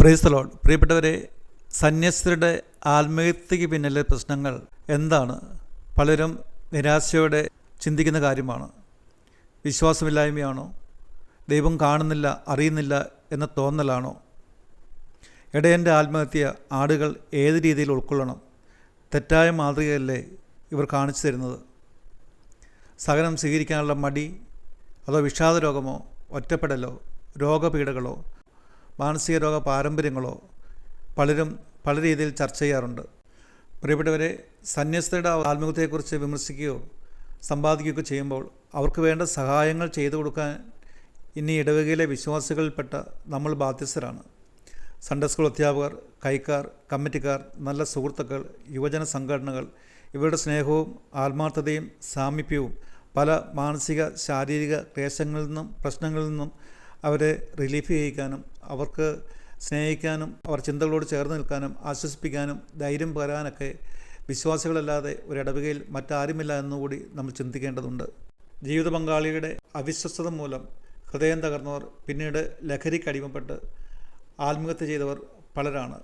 പ്രൈസ്തലോൺ പ്രിയപ്പെട്ടവരെ സന്യസ്തരുടെ ആത്മഹത്യക്ക് പിന്നിലെ പ്രശ്നങ്ങൾ എന്താണ്? പലരും നിരാശയോടെ ചിന്തിക്കുന്ന കാര്യമാണ്. വിശ്വാസമില്ലായ്മയാണോ? ദൈവം കാണുന്നില്ല അറിയുന്നില്ല എന്ന തോന്നലാണോ? ഇടയന്റെ ആത്മഹത്യ ആടുകൾ ഏത് രീതിയിൽ ഉൾക്കൊള്ളണം? തെറ്റായ മാതൃകയല്ലേ ഇവർ കാണിച്ചു തരുന്നത്? സഹനം സ്വീകരിക്കാനുള്ള മടി അതോ വിഷാദരോഗമോ? ഒറ്റപ്പെടലോ? രോഗപീഠകളോ? മാനസിക രോഗ പാരമ്പര്യങ്ങളോ പലരും പല രീതിയിൽ ചർച്ച ചെയ്യാറുണ്ട്. പ്രിയപ്പെട്ടവരെ സന്യസ്തയുടെ ആത്മീയത്തെക്കുറിച്ച് വിമർശിക്കുകയോ സമ്പാദിക്കുകയൊക്കെ ചെയ്യുമ്പോൾ അവർക്ക് വേണ്ട സഹായങ്ങൾ ചെയ്തു കൊടുക്കാൻ ഇനി ഇടവകയിലെ വിശ്വാസികളിൽപ്പെട്ട നമ്മൾ ബാധ്യസ്ഥരാണ്. സൺഡേ സ്കൂൾ അധ്യാപകർ കൈക്കാർ കമ്മിറ്റിക്കാർ നല്ല സുഹൃത്തുക്കൾ യുവജന സംഘടനകൾ ഇവരുടെ സ്നേഹവും ആത്മാർത്ഥതയും സാമീപ്യവും പല മാനസിക ശാരീരിക ക്ലേശങ്ങളിൽ നിന്നും പ്രശ്നങ്ങളിൽ നിന്നും അവരെ റിലീഫ് ചെയ്യിക്കാനും അവർക്ക് സ്നേഹിക്കാനും അവർ ചിന്തകളോട് ചേർന്ന് നിൽക്കാനും ആശ്വസിപ്പിക്കാനും ധൈര്യം പകരാനൊക്കെ വിശ്വാസികളല്ലാതെ ഒരിടവുകയിൽ മറ്റാരുമില്ല എന്നുകൂടി നമ്മൾ ചിന്തിക്കേണ്ടതുണ്ട്. ജീവിത പങ്കാളിയുടെ അവിശ്വസ്തത മൂലം ഹൃദയം തകർന്നവർ പിന്നീട് ലഹരിക്ക് അടിമപ്പെട്ട് ആത്മഹത്യ ചെയ്തവർ പലരാണ്.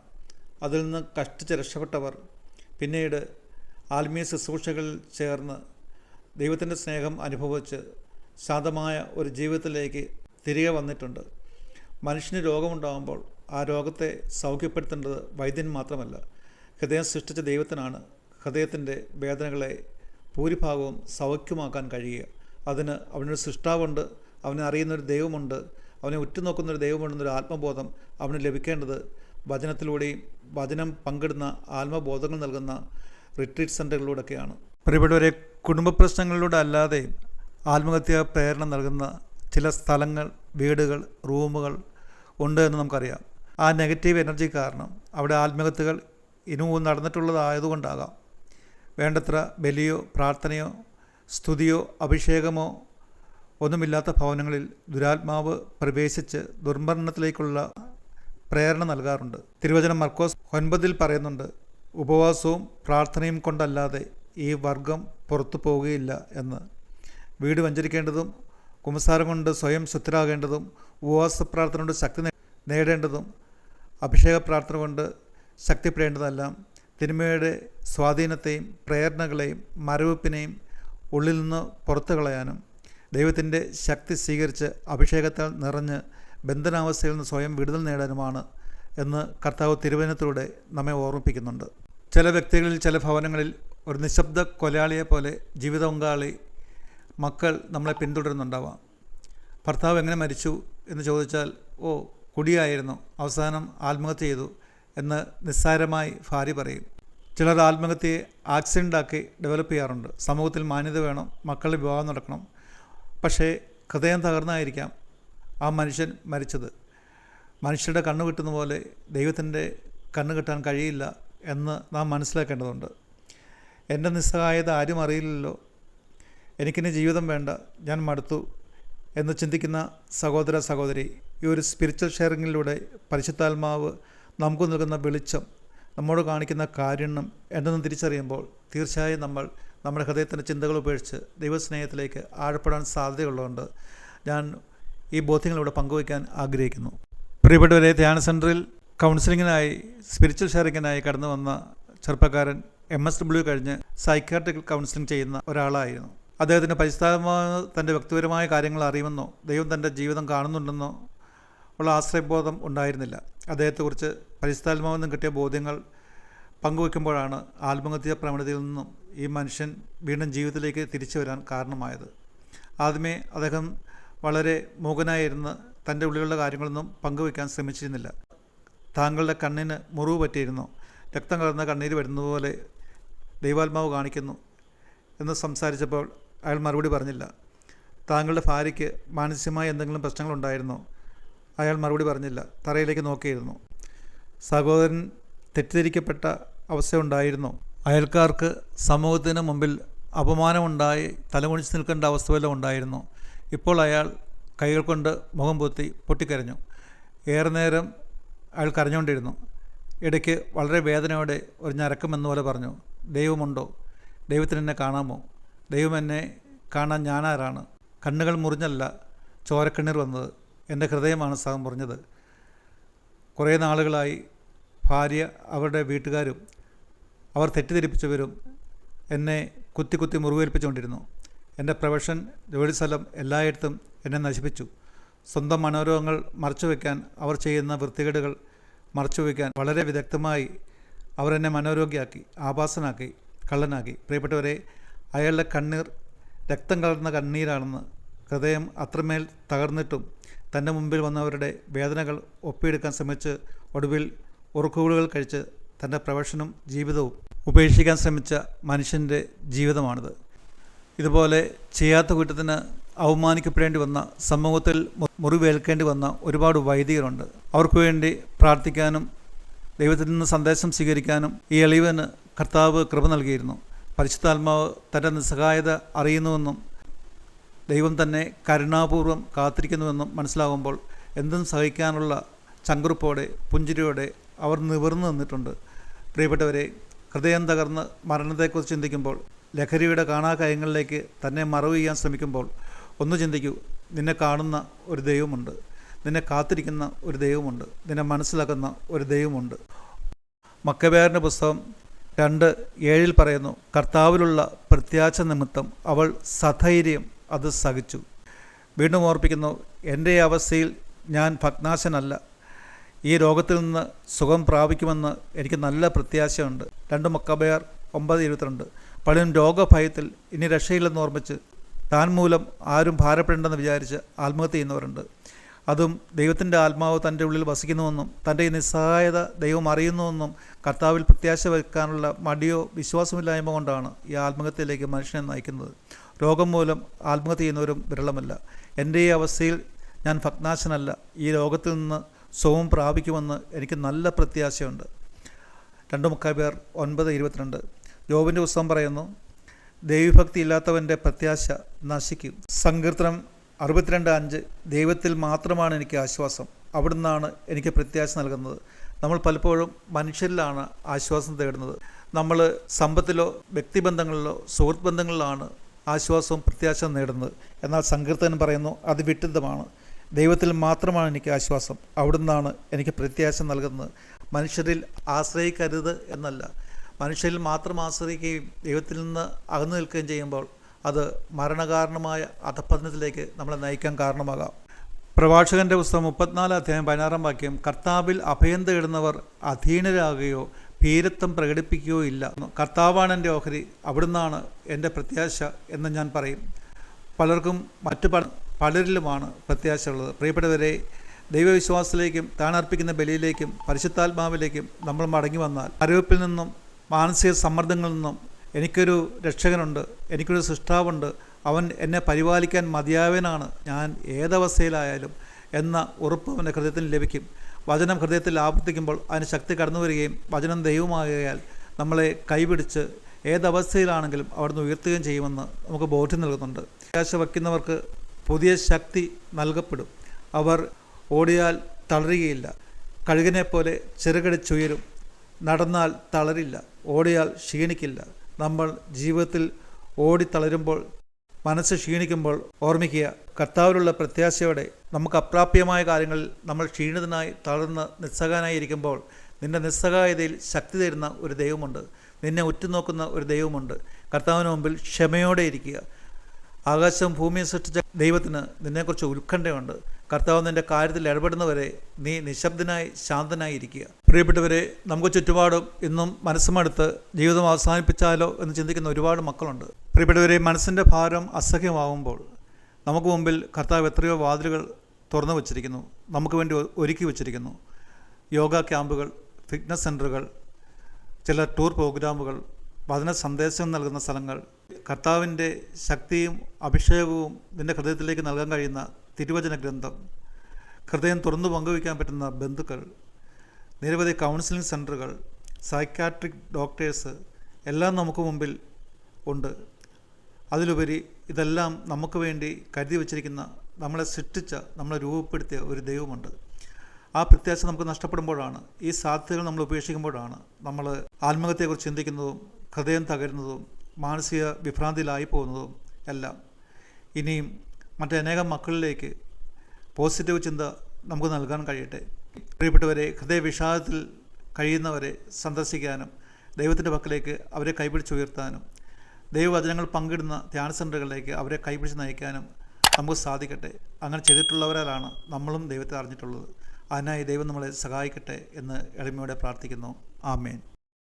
അതിൽ നിന്ന് കഷ്ടിച്ച് രക്ഷപ്പെട്ടവർ പിന്നീട് ആത്മീയ ശുശ്രൂഷകളിൽ ചേർന്ന് ദൈവത്തിന്റെ സ്നേഹം അനുഭവിച്ച് ശാന്തമായ ഒരു ജീവിതത്തിലേക്ക് തിരികെ വന്നിട്ടുണ്ട്. മനുഷ്യന് രോഗമുണ്ടാകുമ്പോൾ ആ രോഗത്തെ സൗഖ്യപ്പെടുത്തേണ്ടത് വൈദ്യൻ മാത്രമല്ല. ഹൃദയം സൃഷ്ടിച്ച ദൈവത്തിനാണ് ഹൃദയത്തിന്റെ വേദനകളെ ഭൂരിഭാഗവും സൗഖ്യമാക്കാൻ കഴിയുക. അതിന് അവനൊരു സൃഷ്ടാവുണ്ട് അവനെ അറിയുന്നൊരു ദൈവമുണ്ട് അവനെ ഉറ്റുനോക്കുന്നൊരു ദൈവമുണ്ടെന്നൊരു ആത്മബോധം അവന് ലഭിക്കേണ്ടത് വചനത്തിലൂടെയും വചനം പങ്കിടുന്ന ആത്മബോധങ്ങൾ നൽകുന്ന റിട്രീറ്റ് സെന്ററുകളിലൂടെയൊക്കെയാണ്. പ്രിയപ്പെട്ടവരെ കുടുംബ പ്രശ്നങ്ങളിലൂടെ അല്ലാതെ ആത്മഹത്യ പ്രേരണ നൽകുന്ന ചില സ്ഥലങ്ങൾ വീടുകൾ റൂമുകൾ ഉണ്ട് എന്ന് നമുക്കറിയാം. ആ നെഗറ്റീവ് എനർജി കാരണം അവിടെ ആത്മഹത്യകൾ ഇനിയും നടന്നിട്ടുള്ളതായതുകൊണ്ടാകാം. വേണ്ടത്ര ബലിയോ പ്രാർത്ഥനയോ സ്തുതിയോ അഭിഷേകമോ ഒന്നുമില്ലാത്ത ഭവനങ്ങളിൽ ദുരാത്മാവ് പ്രവേശിച്ച് ദുർമരണത്തിലേക്കുള്ള പ്രേരണ നൽകാറുണ്ട്. തിരുവചനം മർക്കോസ് ഒൻപതിൽ പറയുന്നുണ്ട് ഉപവാസവും പ്രാർത്ഥനയും കൊണ്ടല്ലാതെ ഈ വർഗം പുറത്തു പോവുകയില്ല എന്ന്. വീട് വഞ്ചരിക്കേണ്ടതും കുമ്പസാരം കൊണ്ട് സ്വയം ശുദ്ധരാകേണ്ടതും ഉപവാസ പ്രാർത്ഥന കൊണ്ട് ശക്തി നേടേണ്ടതും അഭിഷേക പ്രാർത്ഥന കൊണ്ട് ശക്തിപ്പെടേണ്ടതെല്ലാം തിന്മയുടെ സ്വാധീനത്തെയും പ്രേരണകളെയും മരവിപ്പിനെയും ഉള്ളിൽ നിന്ന് പുറത്തു കളയാനും ദൈവത്തിന്റെ ശക്തി സ്വീകരിച്ച് അഭിഷേകത്താൽ നിറഞ്ഞ് ബന്ധനാവസ്ഥയിൽ നിന്ന് സ്വയം വിടുതൽ നേടാനുമാണ് എന്ന് കർത്താവ് തിരുവനന്തപുരത്തിലൂടെ നമ്മെ ഓർമ്മിപ്പിക്കുന്നുണ്ട്. ചില വ്യക്തികളിൽ ചില ഭവനങ്ങളിൽ ഒരു നിശബ്ദ കൊലയാളിയെ പോലെ ജീവിത പങ്കാളി മക്കൾ നമ്മളെ പിന്തുടരുന്നുണ്ടാവാം. ഭർത്താവ് എങ്ങനെ മരിച്ചു എന്ന് ചോദിച്ചാൽ ഓ കുടിയായിരുന്നു. അവസാനം ആത്മഹത്യ ചെയ്തു എന്ന് നിസ്സാരമായി ഭാര്യ പറയും. ചിലർ ആത്മഹത്യയെ ആക്സിഡന്റാക്കി ഡെവലപ്പ് ചെയ്യാറുണ്ട്. സമൂഹത്തിൽ മാന്യത വേണം മക്കളുടെ വിവാഹം നടക്കണം. പക്ഷേ ഹൃദയം തകർന്നായിരിക്കാം ആ മനുഷ്യൻ മരിച്ചത്. മനുഷ്യരുടെ കണ്ണ് കിട്ടുന്ന പോലെ ദൈവത്തിന്റെ കണ്ണ് കിട്ടാൻ കഴിയില്ല എന്ന് നാം മനസ്സിലാക്കേണ്ടതുണ്ട്. എന്റെ നിസ്സഹായത ആരും അറിയില്ലല്ലോ. എനിക്കിനി ജീവിതം വേണ്ട ഞാൻ മടുത്തു എന്ന് ചിന്തിക്കുന്ന സഹോദര സഹോദരി ഈ ഒരു സ്പിരിച്വൽ ഷെയറിങ്ങിലൂടെ പരിശുദ്ധാത്മാവ് നമുക്ക് നൽകുന്ന വെളിച്ചം നമ്മോട് കാണിക്കുന്ന കാരുണ്യം എന്തെന്ന് തിരിച്ചറിയുമ്പോൾ തീർച്ചയായും നമ്മൾ നമ്മുടെ ഹൃദയത്തിന്റെ ചിന്തകൾ ഉപേക്ഷിച്ച് ദൈവസ്നേഹത്തിലേക്ക് ആഴപ്പെടാൻ സാധ്യതയുള്ളതുകൊണ്ട് ഞാൻ ഈ ബോധ്യങ്ങളിവിടെ പങ്കുവയ്ക്കാൻ ആഗ്രഹിക്കുന്നു. പ്രിയപ്പെട്ടവരെ ധ്യാന സെന്ററിൽ കൗൺസിലിങ്ങിനായി സ്പിരിച്വൽ ഷെയറിങ്ങിനായി കടന്നു വന്ന ചെറുപ്പക്കാരൻ എം എസ് ഡബ്ല്യു കഴിഞ്ഞ് സൈക്കാട്രിക്കൽ കൗൺസിലിംഗ് ചെയ്യുന്ന ഒരാളായിരുന്നു. അദ്ദേഹത്തിന് പരിസ്ഥാപമായ തന്റെ വ്യക്തിപരമായ കാര്യങ്ങൾ അറിയുമെന്നോ ദൈവം തന്റെ ജീവിതം കാണുന്നുണ്ടെന്നോ ഉള്ള ആശ്രയബോധം ഉണ്ടായിരുന്നില്ല. അദ്ദേഹത്തെക്കുറിച്ച് പരിസ്ഥാത്മാവിൽ നിന്നും കിട്ടിയ ബോധ്യങ്ങൾ പങ്കുവെക്കുമ്പോഴാണ് ആത്മഹത്യ പ്രവണതയിൽ നിന്നും ഈ മനുഷ്യൻ വീണ്ടും ജീവിതത്തിലേക്ക് തിരിച്ചു വരാൻ കാരണമായത്. ആദ്യമേ അദ്ദേഹം വളരെ മൂകനായിരുന്ന് തന്റെ ഉള്ളിലുള്ള കാര്യങ്ങളൊന്നും പങ്കുവെക്കാൻ ശ്രമിച്ചിരുന്നില്ല. താങ്കളുടെ കണ്ണിന് മുറിവ് പറ്റിയിരുന്നു? രക്തം കലർന്ന കണ്ണീര് വരുന്നതുപോലെ ദൈവാത്മാവ് കാണിക്കുന്നു എന്ന് സംസാരിച്ചപ്പോൾ അയാൾ മറുപടി പറഞ്ഞില്ല. താങ്കളുടെ ഭാര്യയ്ക്ക് മാനസികമായ എന്തെങ്കിലും പ്രശ്നങ്ങളുണ്ടായിരുന്നോ? അയാൾ മറുപടി പറഞ്ഞില്ല. തറയിലേക്ക് നോക്കിയിരുന്നു. സഹോദരൻ തെറ്റിദ്ധരിക്കപ്പെട്ട അവസ്ഥയുണ്ടായിരുന്നോ? അയൽക്കാർക്ക് സമൂഹത്തിന് മുമ്പിൽ അപമാനമുണ്ടായി തലമുണിച്ച് നിൽക്കേണ്ട അവസ്ഥ വല്ലതും ഉണ്ടായിരുന്നു? ഇപ്പോൾ അയാൾ കൈകൾ കൊണ്ട് മുഖം പൊത്തി പൊട്ടിക്കരഞ്ഞു. ഏറെ നേരം അയാൾ കരഞ്ഞുകൊണ്ടിരുന്നു. ഇടയ്ക്ക് വളരെ വേദനയോടെ ഒരു ഞരക്കം എന്നപോലെ പറഞ്ഞു. ദൈവമുണ്ടോ? ദൈവത്തിന് എന്നെ കാണാമോ? ദൈവം എന്നെ കാണാൻ ഞാനാരാണ്? കണ്ണുകൾ മുറിഞ്ഞല്ല ചോരക്കണ്ണീർ വന്നത്. എന്റെ ഹൃദയമാണ് സഹം മുറിഞ്ഞത്. കുറേ നാളുകളായി ഭാര്യ അവരുടെ വീട്ടുകാരും അവർ തെറ്റിദ്ധരിപ്പിച്ചവരും എന്നെ കുത്തി കുത്തി മുറിവേൽപ്പിച്ചുകൊണ്ടിരുന്നു. എന്റെ പ്രൊഫഷൻ ജോലി സ്ഥലം എല്ലായിടത്തും എന്നെ നശിപ്പിച്ചു. സ്വന്തം മനോരോഗങ്ങൾ മറച്ചുവെക്കാൻ അവർ ചെയ്യുന്ന വൃത്തികേടുകൾ മറച്ചു വയ്ക്കാൻ വളരെ വിദഗ്ധമായി അവർ എന്നെ മനോരോഗിയാക്കി ആഭാസനാക്കി കള്ളനാക്കി. പ്രിയപ്പെട്ടവരെ അയാളുടെ കണ്ണീർ രക്തം കലർന്ന കണ്ണീരാണെന്ന് ഹൃദയം അത്രമേൽ തകർന്നിട്ടും തന്റെ മുമ്പിൽ വന്നവരുടെ വേദനകൾ ഒപ്പിയെടുക്കാൻ ശ്രമിച്ച് ഒടുവിൽ ഉറക്കുകൂടുകൾ കഴിച്ച് തന്റെ പ്രൊഫഷനും ജീവിതവും ഉപേക്ഷിക്കാൻ ശ്രമിച്ച മനുഷ്യന്റെ ജീവിതമാണിത്. ഇതുപോലെ ചെയ്യാത്ത കുറ്റത്തിന് അവമാനിക്കപ്പെടേണ്ടി വന്ന സമൂഹത്തിൽ മുറിവേൽക്കേണ്ടി വന്ന ഒരുപാട് വൈദികരുണ്ട്. അവർക്ക് വേണ്ടി പ്രാർത്ഥിക്കാനും ദൈവത്തിൽ നിന്ന് സന്ദേശം സ്വീകരിക്കാനും ഈ എളിവന് കർത്താവ് കൃപ നൽകിയിരുന്നു. പരിശുദ്ധാത്മാവ് തന്റെ നിസ്സഹായത അറിയുന്നുവെന്നും ദൈവം തന്നെ കരുണാപൂർവം കാത്തിരിക്കുന്നുവെന്നും മനസ്സിലാകുമ്പോൾ എന്തും സഹിക്കാനുള്ള ചങ്കുറുപ്പോടെ പുഞ്ചിരിയോടെ അവർ നിവർന്നു നിന്നിട്ടുണ്ട്. പ്രിയപ്പെട്ടവരെ ഹൃദയം തകർന്ന് മരണത്തെക്കുറിച്ച് ചിന്തിക്കുമ്പോൾ ലഹരിയുടെ കാണാകയങ്ങളിലേക്ക് തന്നെ മറവ് ചെയ്യാൻ ശ്രമിക്കുമ്പോൾ ഒന്ന് ചിന്തിക്കൂ നിന്നെ കാണുന്ന ഒരു ദൈവമുണ്ട്. നിന്നെ കാത്തിരിക്കുന്ന ഒരു ദൈവമുണ്ട്. നിന്നെ മനസ്സിലാക്കുന്ന ഒരു ദൈവമുണ്ട്. മക്കബേറിന്റെ പുസ്തകം രണ്ട് ഏഴിൽ പറയുന്നു കർത്താവിലുള്ള പ്രത്യാശ നിമിത്തം അവൾ സധൈര്യം അത് സഹിച്ചു. വീണ്ടും ഓർപ്പിക്കുന്നു എന്റെ അവസ്ഥയിൽ ഞാൻ ഭഗ്നാശനല്ല. ഈ രോഗത്തിൽ നിന്ന് സുഖം പ്രാപിക്കുമെന്ന് എനിക്ക് നല്ല പ്രത്യാശയുണ്ട്. രണ്ട് മക്കബയർ ഒമ്പത് ഇരുപത്തിരണ്ട്. പലരും രോഗഭയത്തിൽ ഇനി രക്ഷയില്ലെന്ന് ഓർമ്മിച്ച് താൻ മൂലം ആരും ഭാരപ്പെടേണ്ടെന്ന് വിചാരിച്ച് ആത്മഹത്യ ചെയ്യുന്നവരുണ്ട്. അതും ദൈവത്തിന്റെ ആത്മാവ് തന്റെ ഉള്ളിൽ വസിക്കുന്നുവെന്നും തന്റെ നിസ്സഹായത ദൈവം അറിയുന്നുവെന്നും കർത്താവിൽ പ്രത്യാശ വയ്ക്കാനുള്ള മടിയോ വിശ്വാസമില്ലായ്മ കൊണ്ടാണ് ഈ ആത്മഹത്യയിലേക്ക് മനുഷ്യനെ നയിക്കുന്നത്. രോഗം മൂലം ആത്മഹത്യ ചെയ്യുന്നവരും വിരളമല്ല. എന്റെ ഈ അവസ്ഥയിൽ ഞാൻ ഭഗ്നാശനല്ല. ഈ രോഗത്തിൽ നിന്ന് സുഖം പ്രാപിക്കുമെന്ന് എനിക്ക് നല്ല പ്രത്യാശയുണ്ട്. രണ്ട് മുക്കാൽ പേർ ഒൻപത് ഇരുപത്തിരണ്ട്. ജോബിന്റെ പുസ്തകം പറയുന്നു ദൈവഭക്തി ഇല്ലാത്തവന്റെ പ്രത്യാശ നശിക്കും. സങ്കീർത്തനം അറുപത്തിരണ്ട് അഞ്ച് ദൈവത്തിൽ മാത്രമാണ് എനിക്ക് ആശ്വാസം. അവിടുന്നാണ് എനിക്ക് പ്രത്യാശ നൽകുന്നത്. നമ്മൾ പലപ്പോഴും മനുഷ്യരിലാണ് ആശ്വാസം തേടുന്നത്. നമ്മൾ സമ്പത്തിലോ വ്യക്തിബന്ധങ്ങളിലോ സുഹൃത്ത് ബന്ധങ്ങളിലാണ് ആശ്വാസവും പ്രത്യാശയും നേടുന്നത്. എന്നാൽ സങ്കീർത്തനം പറയുന്നു അത് വിട്ടിതമാണ്. ദൈവത്തിൽ മാത്രമാണ് എനിക്ക് ആശ്വാസം. അവിടുന്നാണ് എനിക്ക് പ്രത്യാശ നൽകുന്നത്. മനുഷ്യരിൽ ആശ്രയിക്കരുത് എന്നല്ല. മനുഷ്യരിൽ മാത്രം ആശ്രയിക്കുകയും ദൈവത്തിൽ നിന്ന് അകന്നു നിൽക്കുകയും ചെയ്യുമ്പോൾ അത് മരണകാരണമായ അധപ്പതനത്തിലേക്ക് നമ്മളെ നയിക്കാൻ കാരണമാകാം. പ്രഭാഷകന്റെ പുസ്തകം മുപ്പത്തിനാല് അധ്യായം പതിനാറാം വാക്യം കർത്താവിൽ അഭയം തേടുന്നവർ അധീനരാകുകയോ ഭീരത്വം പ്രകടിപ്പിക്കുകയോ ഇല്ല. കർത്താവാണ് എന്റെ ഓഹരി അവിടുന്നാണ് എന്റെ പ്രത്യാശ എന്ന് ഞാൻ പറയും. പലർക്കും മറ്റു പല പലരിലുമാണ് പ്രത്യാശ ഉള്ളത് പ്രിയപ്പെട്ടവരെ ദൈവവിശ്വാസത്തിലേക്കും താനർപ്പിക്കുന്ന ബലിയിലേക്കും പരിശുദ്ധാത്മാവിലേക്കും നമ്മൾ മടങ്ങി വന്നാൽ അറിവിപ്പിൽ നിന്നും മാനസിക സമ്മർദ്ദങ്ങളിൽ നിന്നും എനിക്കൊരു രക്ഷകനുണ്ട് എനിക്കൊരു സൃഷ്ടാവുണ്ട് അവൻ എന്നെ പരിപാലിക്കാൻ മതിയാവനാണ് ഞാൻ ഏതവസ്ഥയിലായാലും എന്ന ഉറപ്പ് അവന്റെ ഹൃദയത്തിന് ലഭിക്കും. വചനം ഹൃദയത്തിൽ ആവർത്തിക്കുമ്പോൾ അതിന് ശക്തി കടന്നു വരികയും വചനം ദൈവമാകയാൽ നമ്മളെ കൈപിടിച്ച് ഏതവസ്ഥയിലാണെങ്കിലും അവിടുന്ന് ഉയർത്തുകയും ചെയ്യുമെന്ന് നമുക്ക് ബോധ്യം നൽകുന്നുണ്ട്. പ്രത്യാശ വയ്ക്കുന്നവർക്ക് പുതിയ ശക്തി നൽകപ്പെടും. അവർ ഓടിയാൽ തളരുകയില്ല. കഴുകനെ പോലെ ചെറുകടിച്ചുയരും നടന്നാൽ തളരില്ല ഓടിയാൽ ക്ഷീണിക്കില്ല. നമ്മൾ ജീവിതത്തിൽ ഓടി തളരുമ്പോൾ മനസ്സ് ക്ഷീണിക്കുമ്പോൾ ഓർമ്മിക്കുക കർത്താവിലുള്ള പ്രത്യാശയോടെ നമുക്ക് അപ്രാപ്യമായ കാര്യങ്ങളിൽ നമ്മൾ ക്ഷീണിതനായി തളർന്ന് നിസ്സഹായനായി ഇരിക്കുമ്പോൾ നിന്റെ നിസ്സഹായതയിൽ ശക്തി തരുന്ന ഒരു ദൈവമുണ്ട്. നിന്നെ ഉറ്റുനോക്കുന്ന ഒരു ദൈവമുണ്ട്. കർത്താവിന് മുമ്പിൽ ക്ഷമയോടെ ഇരിക്കുക. ആകാശവും ഭൂമിയും സൃഷ്ടിച്ച ദൈവത്തിന് നിന്നെക്കുറിച്ച് ഉത്കണ്ഠയുണ്ട്. കർത്താവ് നിന്റെ കാര്യത്തിൽ ഇടപെടുന്നവരെ നീ നിശബ്ദനായി ശാന്തനായി ഇരിക്കുക. പ്രിയപ്പെട്ടവരെ നമുക്ക് ചുറ്റുപാടും ഇന്നും മനസ്സുമെടുത്ത് ജീവിതം അവസാനിപ്പിച്ചാലോ എന്ന് ചിന്തിക്കുന്ന ഒരുപാട് മക്കളുണ്ട്. പ്രിയപ്പെട്ടവരെ മനസ്സിന്റെ ഭാരം അസഹ്യമാവുമ്പോൾ നമുക്ക് മുമ്പിൽ കർത്താവ് എത്രയോ വാതിലുകൾ തുറന്നു വച്ചിരിക്കുന്നു. നമുക്ക് വേണ്ടി ഒരുക്കി വച്ചിരിക്കുന്നു. യോഗ ക്യാമ്പുകൾ ഫിറ്റ്നസ് സെന്ററുകൾ ചില ടൂർ പ്രോഗ്രാമുകൾ വചന സന്ദേശം നൽകുന്ന സ്ഥലങ്ങൾ കർത്താവിന്റെ ശക്തിയും അഭിഷേകവും നിന്റെ ഹൃദയത്തിലേക്ക് നൽകാൻ കഴിയുന്ന തിരുവചന ഗ്രന്ഥം ഹൃദയം തുറന്നു പങ്കുവയ്ക്കാൻ പറ്റുന്ന ബന്ധുക്കൾ നിരവധി കൗൺസിലിംഗ് സെന്ററുകൾ സൈക്കാട്രിക് ഡോക്ടേഴ്സ് എല്ലാം നമുക്ക് മുമ്പിൽ ഉണ്ട്. അതിലുപരി ഇതെല്ലാം നമുക്ക് വേണ്ടി കരുതി വച്ചിരിക്കുന്ന നമ്മളെ സൃഷ്ടിച്ച നമ്മളെ രൂപപ്പെടുത്തിയ ഒരു ദൈവമുണ്ട്. ആ പ്രത്യാശ നമുക്ക് നഷ്ടപ്പെടുമ്പോഴാണ് ഈ സാധ്യതകൾ നമ്മൾ ഉപേക്ഷിക്കുമ്പോഴാണ് നമ്മൾ ആത്മഹത്യയെക്കുറിച്ച് ചിന്തിക്കുന്നതും ഹൃദയം തകരുന്നതും മാനസിക വിഭ്രാന്തിയിലായി പോകുന്നതും എല്ലാം. ഇനിയും മറ്റനേകം മക്കളിലേക്ക് പോസിറ്റീവ് ചിന്ത നമുക്ക് നൽകാൻ കഴിയട്ടെ. പ്രിയപ്പെട്ടവരെ ഹൃദയവിഷാദത്തിൽ കഴിയുന്നവരെ സന്ദർശിക്കാനും ദൈവത്തിന്റെ പക്കലേക്ക് അവരെ കൈപിടിച്ചുയർത്താനും ദൈവവചനങ്ങൾ പങ്കിടുന്ന ധ്യാന സെന്ററുകളിലേക്ക് അവരെ കൈപിടിച്ച് നയിക്കാനും നമുക്ക് സാധിക്കട്ടെ. അങ്ങനെ ചെയ്തിട്ടുള്ളവരാലാണ് നമ്മളും ദൈവത്തെ അറിഞ്ഞിട്ടുള്ളത്. അതിനായി ദൈവം നമ്മളെ സഹായിക്കട്ടെ എന്ന് എളിമയോടെ പ്രാർത്ഥിക്കുന്നു. ആമേൻ.